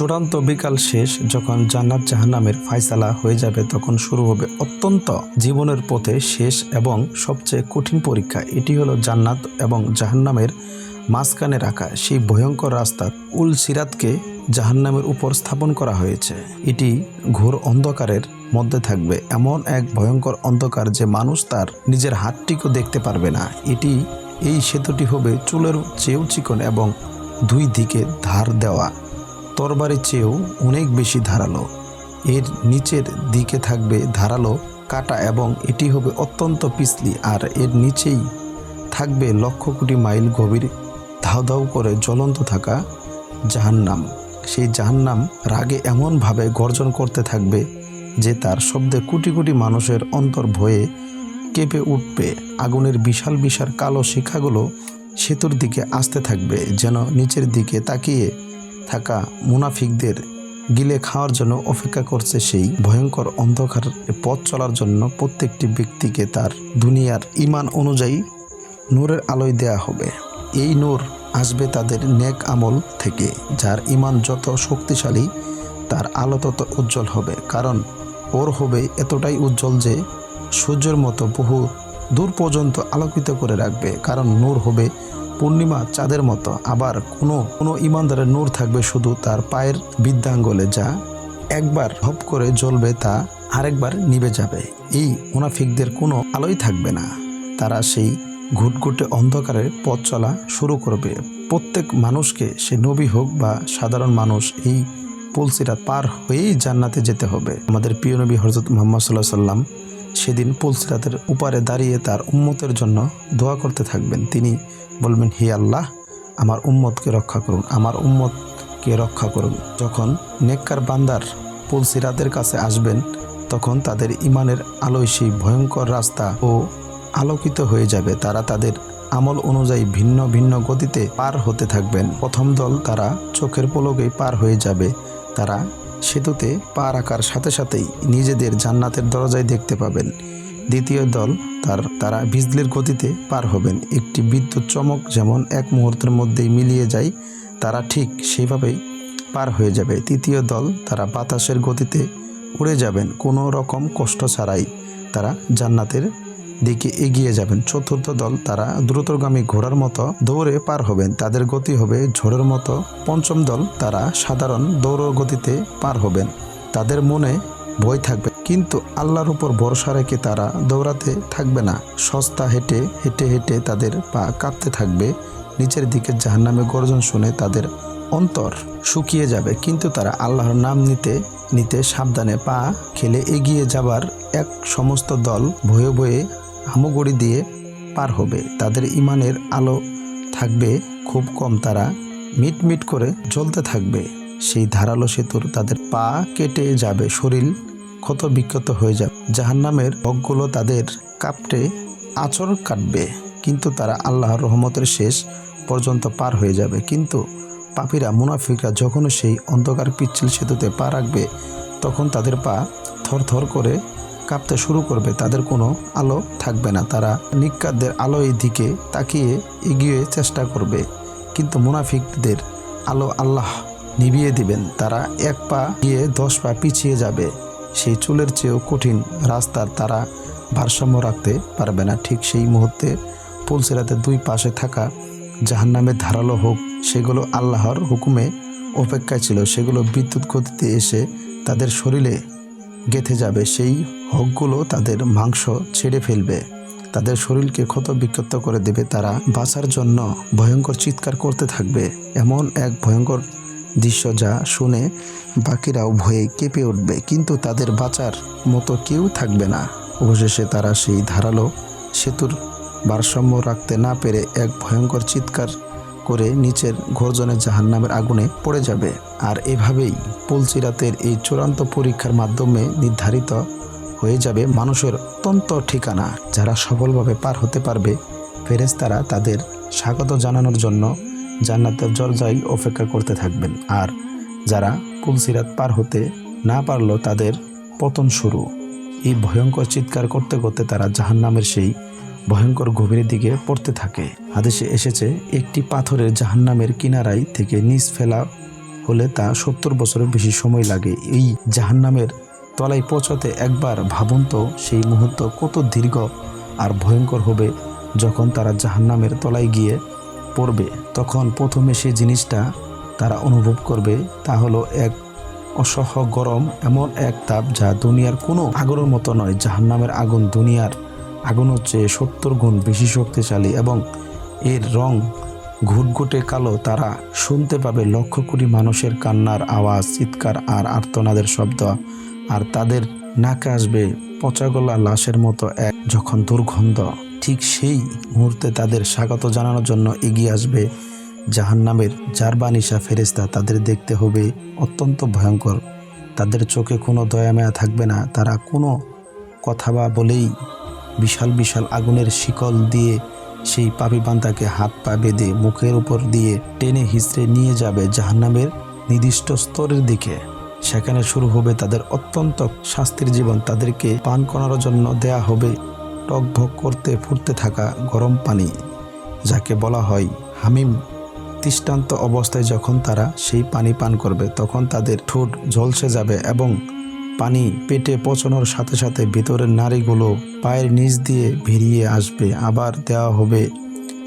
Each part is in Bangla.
চূড়ান্ত বিকাল শেষ যখন জান্নাত জাহান্নামের ফায়সালা হয়ে যাবে তখন শুরু হবে অত্যন্ত জীবনের পথে শেষ এবং সবচেয়ে কঠিন পরীক্ষা। এটি হলো জান্নাত এবং জাহান্নামের মাঝখানে রাখা সেই ভয়ঙ্কর রাস্তা উল সিরাতকে জাহান্নামের উপর স্থাপন করা হয়েছে। এটি ঘোর অন্ধকারের মধ্যে থাকবে। এমন এক ভয়ঙ্কর অন্ধকার যে মানুষ তার নিজের হাতটিকেও দেখতে পারবে না। এটি, এই সেতুটি হবে চুলের চেয়েও চিকন এবং দুই দিকে ধার দেওয়া। তরবারির চেয়েও অনেক বেশি ধারালো। এর নিচের দিকে থাকবে ধারালো কাটা এবং এটি হবে অত্যন্ত পিছলি আর এর নিচেই থাকবে লক্ষ কোটি মাইল গভীর ধাও ধাও করে জ্বলন্ত থাকা জাহান্নাম। সেই জাহান্নাম রাগে এমনভাবে গর্জন করতে থাকবে যে তার শব্দে কোটি কোটি মানুষের অন্তর ভয়ে কেঁপে উঠবে। আগুনের বিশাল বিশাল কালো শিখাগুলো সেতুর দিকে আসতে থাকবে যেন নিচের দিকে তাকিয়ে থাকা মুনাফিকদের গিলে খাওয়ার জন্য অপেক্ষা করছে সেই ভয়ঙ্কর অন্ধকার পথ চলার জন্য প্রত্যেকটি ব্যক্তিকে তার দুনিয়ার ইমান অনুযায়ী নূরের আলোয় দেয়া হবে। এই নূর আসবে তাদের নেক আমল থেকে, যার ইমান যত শক্তিশালী, তার আলো তত উজ্জ্বল হবে। কারণ ওর হবে এতটাই উজ্জ্বল যে সূর্যের মতো বহু দূর পর্যন্ত আলোকিত করে রাখবে। কারণ নূর হবে পূর্ণিমা চাঁদের মতো। আবার কোনো কোনো ইমানদারের নূর থাকবে শুধু তার পায়ের বৃদ্ধাঙ্গলে যা একবার হপ করে জ্বলবে তা আরেকবার নিভে যাবে। এই মুনাফিকদের কোনো আলোই থাকবে না। তারা সেই ঘুটঘুটে অন্ধকারের পথ চলা শুরু করবে। প্রত্যেক মানুষকে সে নবী হোক বা সাধারণ মানুষ, এই পুলসিরাত পার হয়েই জান্নাতে যেতে হবে। আমাদের প্রিয় নবী হজরত মোহাম্মদ সাল্লাহ সাল্লাম সেদিন পুলসিরাতের উপারে দাঁড়িয়ে তার উম্মতের জন্য দোয়া করতে থাকবেন। তিনি বলবেন, হে আল্লাহ, আমার উম্মতকে রক্ষা করুন, আমার উম্মতকে রক্ষা করুন। যখন নেককার বান্দার পুলসিরাতের কাছে আসবেন, তখন তাদের ইমানের আলোয় সেই ভয়ঙ্কর রাস্তা ও আলোকিত হয়ে যাবে। তারা তাদের আমল অনুযায়ী ভিন্ন ভিন্ন গতিতে পার হতে থাকবেন। প্রথম দল তারা চোখের পলকেই পার হয়ে যাবে। তারা সেতুতে পা রাখার সাথে সাথেই নিজেদের জান্নাতের দরজায় দেখতে পাবেন। দ্বিতীয় দল তার, তারা বিজলির গতিতে পার হবেন। একটি বিদ্যুৎ চমক যেমন এক মুহূর্তের মধ্যেই মিলিয়ে যায়, তারা ঠিক সেইভাবেই পার হয়ে যাবে। তৃতীয় দল তারা বাতাসের গতিতে উড়ে যাবেন, কোনো রকম কষ্ট ছাড়াই তারা জান্নাতের দিকে এগিয়ে যাবেন। চতুর্থ দল তারা দ্রুতগামী ঘোড়ার মতো দৌড়ে পার হবেন, তাদের গতি হবে ঝড়ের মতো। পঞ্চম দল তারা সাধারণ দৌড় গতিতে পার হবেন, তাদের মনে ভয় থাকবে। কিন্তু আল্লাহর উপর ভরসা রেখে তারা দৌড়াতে থাকবে না। সস্তা হেঁটে হেঁটে হেঁটে তাদের পা কাঁপতে থাকবে। নিচের দিকে জাহান্নামে গর্জন শুনে তাদের অন্তর শুকিয়ে যাবে। কিন্তু তারা আল্লাহর নাম নিতে নিতে সাবধানে পা খেলে এগিয়ে যাবার এক সমস্ত দল ভয়ে ভয়ে হামুগড়ি দিয়ে পার হবে। তাদের ইমানের আলো থাকবে, খুব কম তারা মিট মিট করে জ্বলতে থাকবে। সেই ধারালো সেতুর তাদের পা কেটে যাবে, শরীর ক্ষত বিক্ষত হয়ে যাবে জাহান্নামের ভগগুলো তাদের কাপটে আচর কাটবে, কিন্তু তারা আল্লাহর রহমতের শেষ পর্যন্ত পার হয়ে যাবে। কিন্তু পাপীরা, মুনাফিকরা যখন সেই অন্ধকার পিচ্ছিল সেতুতে পা রাখবে, তখন তাদের পা থরথর করে কাঁপতে শুরু করবে। তাদের কোনো আলো থাকবে না। তারা নিকারদের আলোয় দিকে তাকিয়ে এগিয়ে চেষ্টা করবে, কিন্তু মুনাফিকদের আলো আল্লাহ নিভিয়ে দিবেন। তারা এক পা গিয়ে দশ পা পিছিয়ে যাবে। সেই চুলের চেয়েও কঠিন রাস্তার তারা ভারসাম্য রাখতে পারবে না। ঠিক সেই মুহূর্তে পুলসিরাতে দুই পাশে থাকা জাহান্নামের ধারালো হোক, সেগুলো আল্লাহর হুকুমে অপেক্ষায় ছিল, সেগুলো বিদ্যুৎ গতিতে এসে তাদের শরীরে গেথে যাবে। সেই হকগুলো তাদের মাংস ছেড়ে ফেলবে। তাদের শরীরকে ক্ষত বিক্ষত করে দেবে। তারা বাঁচার জন্য ভয়ঙ্কর চিৎকার করতে থাকবে। এমন এক ভয়ঙ্কর দৃশ্য যা শুনে বাকিরাও ভয়ে কেঁপে উঠবে, কিন্তু তাদের বাঁচার মতো কেউ থাকবে না। অবশেষে তারা সেই ধারালো সেতুর ভারসাম্য রাখতে না পেরে এক ভয়ঙ্কর চিৎকার করে নিচের ঘর্জনে জাহান্নামের আগুনে পড়ে যাবে। আর এভাবেই পুলচিরাতের এই চূড়ান্ত পরীক্ষার মাধ্যমে নির্ধারিত হয়ে যাবে মানুষের অত্যন্ত ঠিকানা, যারা সফলভাবে পার হতে পারবে। ফেরেশতারা তাদের স্বাগত জানানোর জন্য জান্নাতের দরজায় অপেক্ষা করতে থাকবেন। আর যারা পুলসিরাত পার হতে না পারল, তাদের পতন শুরু। এই ভয়ঙ্কর চিৎকার করতে করতে তারা জাহান্নামের সেই ভয়ঙ্কর গভীরের দিকে পড়তে থাকে। হাদিসে এসেছে, একটি পাথরের জাহান্নামের কিনারায় থেকে নিচ ফেলা হলে তা সত্তর বছরের বেশি সময় লাগে। এই জাহান্নামের তলায় পৌঁছাতে একবার ভাবুন তো, সেই মুহূর্ত কত দীর্ঘ আর ভয়ঙ্কর হবে যখন তারা জাহান্নামের তলায় গিয়ে পড়বে, তখন প্রথমে সেই জিনিসটা তারা অনুভব করবে তা হলো এক অসহ গরম, এমন এক তাপ যা দুনিয়ার কোনো আগুনের মতো নয়। জাহান্নামের আগুন দুনিয়ার আগুন হচ্ছে সত্তর গুণ বেশি শক্তিশালী এবং এর রং ঘুটঘুটে কালো। তারা শুনতে পাবে লক্ষ কোটি মানুষের কান্নার আওয়াজ, চিৎকার আর আর্তনাদের শব্দ, আর তাদের নাকে আসবে পচাগলা লাশের মতো এক যখন দুর্গন্ধ। ঠিক সেই মুহূর্তে তাদের স্বাগত জানানোর জন্য এগিয়ে আসবে। জাহান জাহান্নামের জারবানিশা ফেরেস্তা তাদের দেখতে হবে অত্যন্ত ভয়ঙ্কর। তাদের চোখে কোনো দয়া মায়া থাকবে না। তারা কোনো কথা বা বলেই বিশাল বিশাল আগুনের শিকল দিয়ে সেই পাপি বান্দাকে হাত পা বেঁধে মুখের উপর দিয়ে টেনে হিসড়ে নিয়ে যাবে জাহান্নামের নির্দিষ্ট স্তরের দিকে। সেখানে শুরু হবে তাদের অত্যন্ত শাস্তির জীবন। তাদেরকে পান করার জন্য দেয়া হবে টকভক করতে ফুটতে থাকা গরম পানি, যাকে বলা হয় হামিম দৃষ্টান্ত অবস্থায় যখন তারা সেই পানি পান করবে, তখন তাদের ঠোঁট ঝলসে যাবে এবং পানি পেটে পচানোর সাথে সাথে ভিতরের নারীগুলো পায়ের নিচ দিয়ে ভিড়িয়ে আসবে। আবার দেওয়া হবে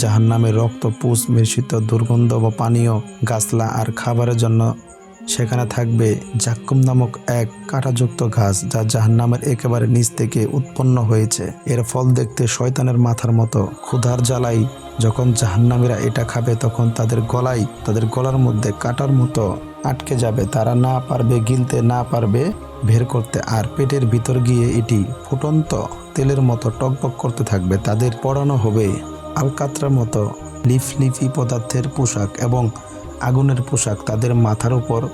জাহান্নামের রক্ত পুষ, মিশ্রিত দুর্গন্ধ বা পানীয় গাছলা আর খাবারের জন্য সেখানে থাকবে জাক্কুম নামক এক কাঁটাযুক্ত ঘাস যা জাহান্নামের একেবারে নিচ থেকে উৎপন্ন হয়েছে। এর ফল দেখতে শয়তানের মাথার মতো। ক্ষুধার জ্বালাই যখন জাহান্নামীরা এটা খাবে, তখন তাদের গলায় তাদের গলার মধ্যে কাটার মতো আটকে যাবে। তারা না পারবে গিলতে, না পারবে বের করতে, আর পেটের ভিতর গিয়ে এটি ফুটন্ত তেলের মতো টকবক করতে থাকবে। তাদের পড়ানো হবে আলকাত্রার মতো লিফলিফি পদার্থের পোশাক এবং আগুনের পোশাক তাদের মাথার উপর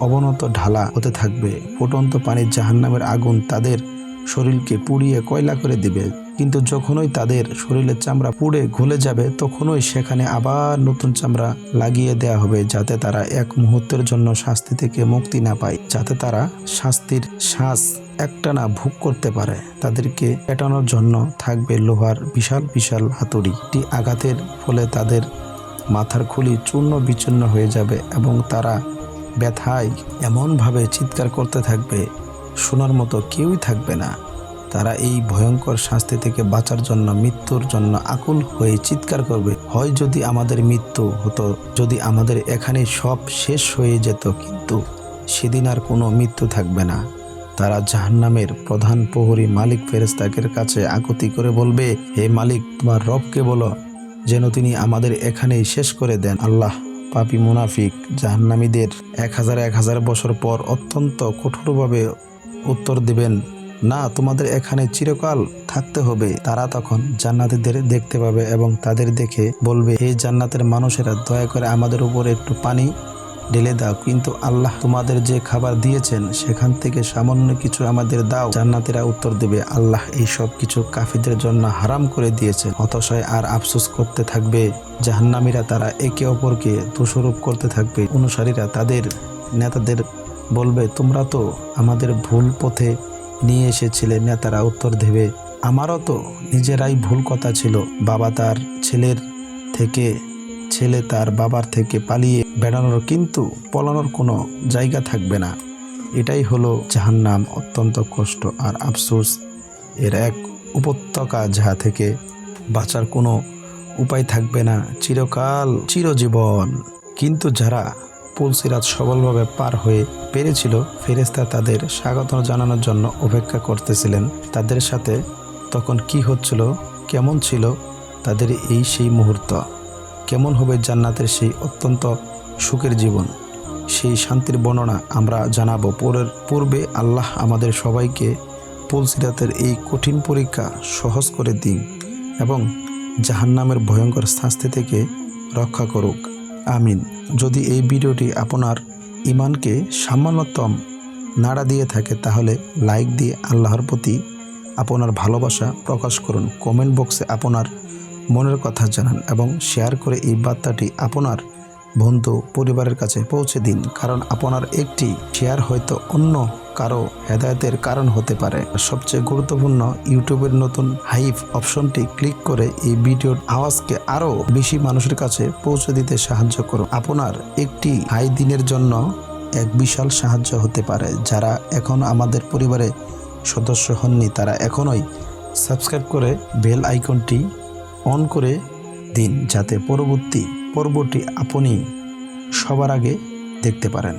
অবনত ঢালা হতে থাকবে। ফুটন্ত পানির জাহান্নামের আগুন তাদের শরীরকে পুড়িয়ে কয়লা করে দিবে। কিন্তু যখনই তাদের শরীরের চামড়া পুড়ে ঘুলে যাবে, তখনই সেখানে আবার নতুন চামড়া লাগিয়ে দেয়া হবে যাতে তারা এক মুহূর্তের জন্য শাস্তি থেকে মুক্তি না পায়, যাতে তারা শাস্তির শ্বাস একটানা ভোগ করতে পারে। তাদেরকে পেটানোর জন্য থাকবে লোহার বিশাল বিশাল হাতুড়ি। আঘাতের ফলে তাদের মাথার খুলি চূর্ণ বিচূর্ণ হয়ে যাবে এবং তারা ব্যথায় এমনভাবে চিৎকার করতে থাকবে, শোনার মতো কেউই থাকবে না। তারা এই ভয়ঙ্কর শাস্তি থেকে বাঁচার জন্য, মৃত্যুর জন্য আকুল হয়ে চিৎকার করবে। হয় যদি আমাদের মৃত্যু হতো, যদি আমাদের এখানে সব শেষ হয়ে যেত, কিন্তু সেদিন আর কোনো মৃত্যু থাকবে না। তারা জাহান্নামের প্রধান প্রহরী মালিক ফেরেস্তাকের কাছে আকুতি করে বলবে, হে মালিক, তোমার রবকে বলো যেন তিনি আমাদের এখানেই শেষ করে দেন। আল্লাহ পাপি মুনাফিক জাহান্নামীদের এক হাজার এক হাজার বছর পর অত্যন্ত কঠোরভাবে উত্তর দিবেন, না, তোমাদের এখানে চিরকাল থাকতে হবে। তারা তখন জান্নাতিদের দেখতে পাবে এবং তাদের দেখে বলবে এই জান্নাতের মানুষেরা, দয়া করে আমাদের উপরে একটু পানি ঢেলে দাও। কিন্তু আল্লাহ তোমাদের যে খাবার দিয়েছেন, সেখান থেকে সামান্য কিছু আমাদের দাও। জান্নাতীরা উত্তর দেবে, আল্লাহ এই সব কিছু কাফিদের জন্য হারাম করে দিয়েছেন। হতাশায় আর আফসোস করতে থাকবে, জাহান্নামীরা তারা একে অপরকে দোষরূপ করতে থাকবে। অনুসারীরা তাদের নেতাদের বলবে, তোমরা তো আমাদের ভুল পথে নিয়ে এসেছিলে। নেতারা উত্তর দেবে, আমারও তো নিজেরাই ভুল কথা ছিল। বাবা তার ছেলের থেকে ছেলে তার বাবার থেকে পালিয়ে বেড়ানোর কিন্তু পলানোর কোনো জায়গা থাকবে না। এটাই হলো জাহান্নাম অত্যন্ত কষ্ট আর আফসোস। এর এক উপত্যকা যাহা থেকে বাঁচার কোনো উপায় থাকবে না, চিরকাল চিরজীবন। কিন্তু যারা পুলসিরাত সবলভাবে পার হয়ে পেরেছিল ফেরেস্তা তাদের স্বাগত জানানোর জন্য অপেক্ষা করতেছিলেন। তাদের সাথে তখন কি হচ্ছিল, কেমন ছিল, তাদের এই সেই মুহূর্ত। কেমন হবে জান্নাতের সেই অত্যন্ত সুখের জীবন? সেই শান্তির বর্ণনা আমরা জানাব। পরের পূর্বে আল্লাহ আমাদের সবাইকে পুলসিরাতের এই কঠিন পরীক্ষা সহজ করে দিন এবং জাহান্নামের ভয়ঙ্কর শাস্তি থেকে রক্ষা করুক। আমিন। যদি এই ভিডিওটি আপনার ইমানকে সামান্যতম নাড়া দিয়ে থাকে, তাহলে লাইক দিয়ে আল্লাহর প্রতি আপনার ভালোবাসা প্রকাশ করুন। কমেন্ট বক্সে আপনার মনের কথা জানান এবং শেয়ার করে এই বার্তাটি আপনার বন্ধু পরিবারের কাছে পৌঁছে দিন। কারণ আপনার একটি শেয়ার হয়তো অন্য কারও হেদায়তের কারণ হতে পারে। সবচেয়ে গুরুত্বপূর্ণ ইউটিউবের নতুন হাইপ অপশনটি ক্লিক করে এই ভিডিওর আওয়াজকে আরও বেশি মানুষের কাছে পৌঁছে দিতে সাহায্য করুন। আপনার একটি হাই দিনের জন্য এক বিশাল সাহায্য হতে পারে। যারা এখন আমাদের পরিবারে সদস্য হননি, তারা এখনই সাবস্ক্রাইব করে বেল আইকনটি অন করে দিন যাতে পরবর্তী পর্বটি আপনি সবার আগে দেখতে পারেন।